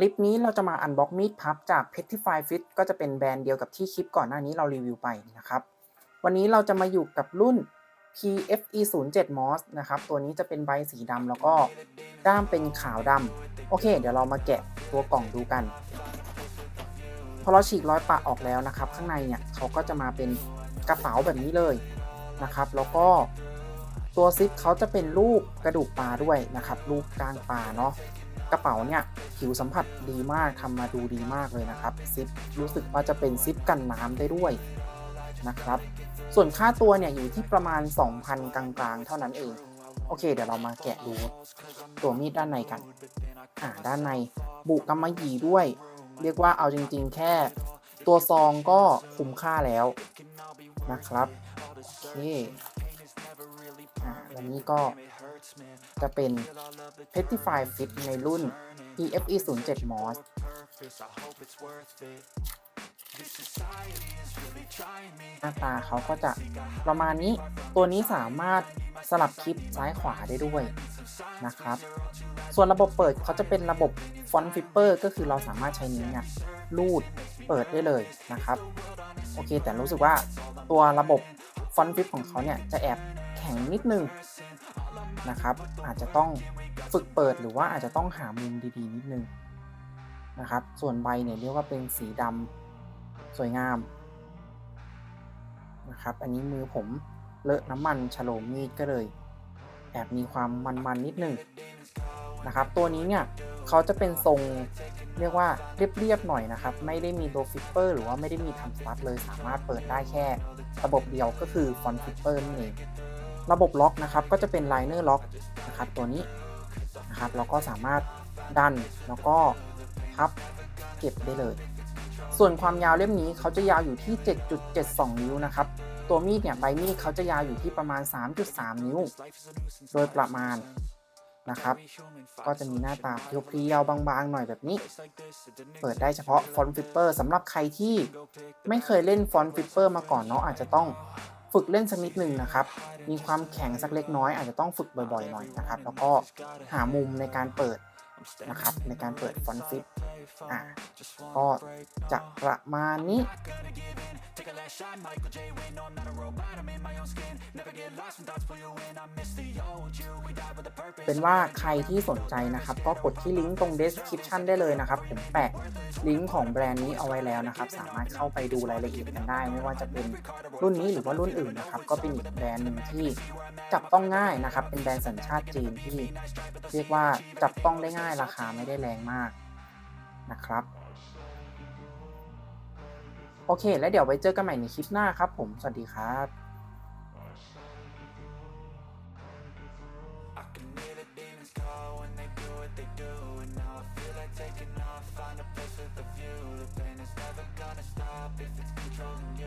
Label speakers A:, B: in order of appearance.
A: คลิปนี้เราจะมาอันบ็อกมีดพับจาก Petrify Fit ก็จะเป็นแบรนด์เดียวกับที่คลิปก่อนหน้านี้เรารีวิวไปนะครับ วันนี้เราจะมาอยู่กับรุ่น PFE 0 7 MOS นะครับ ตัวนี้จะเป็นใบสีดำแล้วก็ด้ามเป็นขาวดำโอเค เดี๋ยวเรามาแกะตัวกล่องดูกัน พอเราฉีกรอยปะออกแล้วนะครับ ข้างในเนี่ยเขาก็จะมาเป็นกระเป๋าแบบนี้เลยนะครับ แล้วก็ตัวซิปเขาจะเป็นลูกกระดูกปลาด้วยนะครับลูกกลางปลาเนาะ กระเป๋าเนี่ยผิวสัมผัสดีมากทำมาดูดีมากเลยนะครับซิปรู้สึกว่าจะเป็นซิปกันน้ำได้ด้วยนะครับ ส่วนค่าตัวเนี่ยอยู่ที่ประมาณ 2,000 กลางๆ เท่านั้นเอง โอเค เดี๋ยวเรามาแกะดู ตัวมีดด้านในกัน อ่า ด้านในบุกำมะหยี่ด้วย เรียกว่าเอาจริงๆ แค่ตัวซองก็คุ้มค่าแล้วนะครับ โอเค วันนี้ก็จะเป็น p e t i f y Fit ในรุ่น EFE 0 7 MOS หน้าตาเขาก็จะประมาณนี้ ตัวนี้สามารถสลับคลิปซ้ายขวาได้ด้วยนะครับ ส่วนระบบเปิดเขาจะเป็นระบบฟอนต์ฟิปเปอร์ก็คือเราสามารถใช้นิ้วเนี่ยลูดเปิดได้เลยนะครับ โอเคแต่รู้สึกว่าตัวระบบฟอนต์ฟิปของเขาเนี่ยจะแอบ ข็งนิดนึงนะครับ อาจจะต้องฝึกเปิดหรือว่าอาจจะต้องหามุมดีๆ นิดนึงนะครับ ส่วนใบเนี่ยเรียกว่าเป็นสีดำสวยงามนะครับ อันนี้มือผมเลอะน้ำมันฉโลมมีดก็เลย แอบมีความมันๆนิดนึงนะครับ ตัวนี้เนี่ยเขาจะเป็นทรงเรียกว่าเรียบๆหน่อยนะครับ ไม่ได้มีตัวฟิปเปอร์หรือว่าไม่ได้มีทำสตัดเลยสามารถเปิดได้แค่ ระบบเดียวก็คือฟอนต์ฟิปเปอร์นั่นเอง ระบบล็อกนะครับก็จะเป็นไลเนอร์ล็อกนะครับตัวนี้นะครับเราก็สามารถดันแล้วก็พับเก็บได้เลย ส่วนความยาวเล่มนี้เขาจะยาวอยู่ที่ 7.72 นิ้วนะครับตัวมีดเนี่ยใบมีดเขาจะยาวอยู่ที่ประมาณ 3.3 นิ้ว โดยประมาณนะครับ ก็จะมีหน้าตาเพียวๆบางๆ หน่อยแบบนี้ เปิดได้เฉพาะฟอนต์ฟิปเปอร์สำหรับใครที่ไม่เคยเล่นฟอนต์ฟิปเปอร์มาก่อนเนาะอาจจะต้อง ฝึกเล่นสักนิดหนึ่งนะครับ มีความแข็งสักเล็กน้อย อาจจะต้องฝึกบ่อยๆหน่อยนะครับ แล้วก็หามุมในการเปิดนะครับ ในการเปิดฟอนต์ฟิปอะก็จะประมาณนี้ เป็นว่าใครที่สนใจนะครับ ก็กดที่ลิงก์ตรง description ได้เลยนะครับ ผมแปะลิงก์ของแบรนด์นี้เอาไว้แล้วนะครับ สามารถเข้าไปดูรายละเอียดกันได้ ไม่ว่าจะเป็นรุ่นนี้หรือว่ารุ่นอื่นนะครับ ก็เป็นอีกแบรนด์หนึ่งที่จับต้องง่ายนะครับ เป็นแบรนด์สัญชาติจีนที่เรียกว่าจับต้องได้ง่ายราคาไม่ได้แรงมากนะครับ โอเค แล้วเดี๋ยวไว้เจอกันใหม่ในคลิปหน้าครับ ผม สวัสดีครับ is tall when they do what they do And now I feel like
B: taking off, find a place with a view. The pain is never gonna stop if it's controlling you.